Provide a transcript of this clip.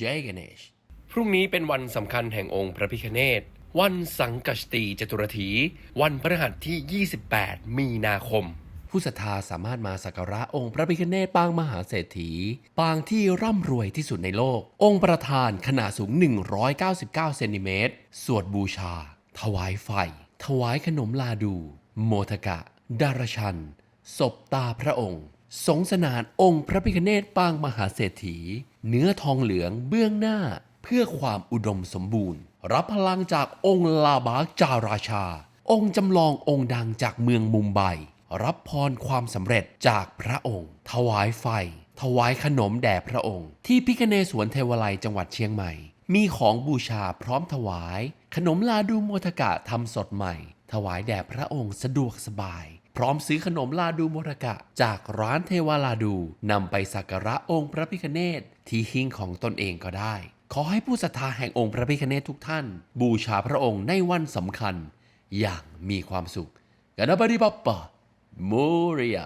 Jai Ganesh พรุ่งนี้เป็นวันสำคัญแห่งองค์พระพิฆเนศวันสังกชตีจตุรถี วันพฤหัสที่ 28 มีนาคม ผู้ศรัทธาสามารถมาสักการะองค์พระพิฆเนศปางมหาเศรษฐี ปางที่ร่ำรวยที่สุดในโลก องค์ประธานขนาดสูง 199 เซนติเมตร สวดบูชา ถวายไฟ ถวายขนมลาดู โมทกะ ดารชัน ศพตาพระองค์ สงสนานองค์พระพิฆเนศปางมหาเศรษฐี เนื้อทองเหลืองเบื้องหน้าเพื่อความอุดมสมบูรณ์ รับพลังจากองค์ลาบากจาราชา องค์จำลององค์ดังจากเมืองมุมไบ รับพรความสำเร็จจากพระองค์ ถวายไฟ ถวายขนมแด่พระองค์ ที่พิคเนศวนเทวไลจังหวัดเชียงใหม่ มีของบูชาพร้อมถวาย ขนมลาดูโมทกะทำสดใหม่ ถวายแด่พระองค์สะดวกสบาย พร้อมซื้อขนมลาดูโมรกะ จากร้านเทวาลาดูนำไปสักการะองค์พระพิคเนตที่หิ้งของตนเองก็ได้ ขอให้ผู้ศรัทธาแห่งองค์พระพิคเนตทุกท่าน บูชาพระองค์ในวันสำคัญ อย่างมีความสุขกันบดีปัปปะมูเรีย